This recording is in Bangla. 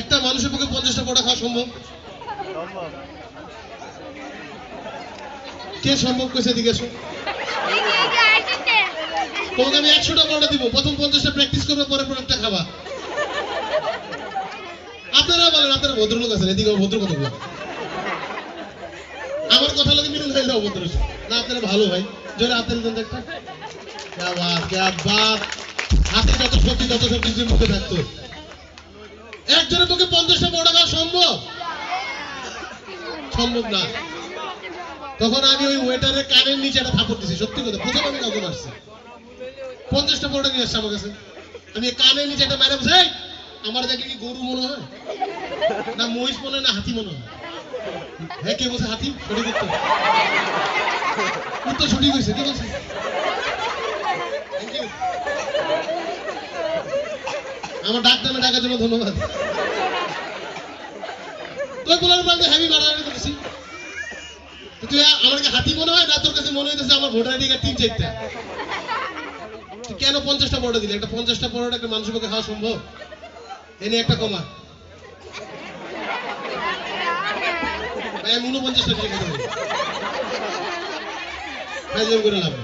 একটা মানুষের পক্ষে পঞ্চাশটা পড়া খাওয়া সম্ভব? কে সম্ভব কইছে দিকে এসো? তোমাকে আমি একশোটা পড়া দিব। প্রথম পঞ্চাশটা প্র্যাকটিস করবে, পরে পরে একটা খাবা। আপনারা বলেন, আপনারা ভদ্রলোক আছেন, এদিকে ভদ্র কথা বলেন আমার কথা লাগে মিলন হইলে অভদ্র না, আপনারা ভালো ভাই। জোরে দেন তো একটা। হাতে যত শক্তি তত শক্তি মুখে থাকতো। একজনের পক্ষে পঞ্চাশটা বড় টাকা সম্ভব? সম্ভব না। তখন আমি ওই ওয়েটারের কানের নিচে একটা থাপড় দিছি, সত্যি কথা। প্রথম আমি কাউকে মারছি। পঞ্চাশটা বড় নিয়ে আসছে আমার কাছে। আমি কানের নিচে একটা মারা বসে আমার দেখে কি গরু মনে হয়? না মহিষ মনে হয়, না হাতি মনে হয়? হ্যাঁ কে বলছে হাতি? সঠিক উত্তর। উত্তর সঠিক হয়েছে, কে বলছে? আমার ডাক নামে ডাকার জন্য ধন্যবাদ। তুই বলার বলতে আমি বাড়াবাড়ি করছি তুই আমাকে হাতি মনে হয় না? তোর কাছে মনে হইতেছে আমার ভোটার আইডি কার্ড তিন চারটা। কেন পঞ্চাশটা পরোটা দিলি? একটা পঞ্চাশটা পরোটা একটা মানুষের পক্ষে খাওয়া সম্ভব? এনে একটা কমা। আমি উনপঞ্চাশটা দিয়ে খেতে পারি করে লাভ।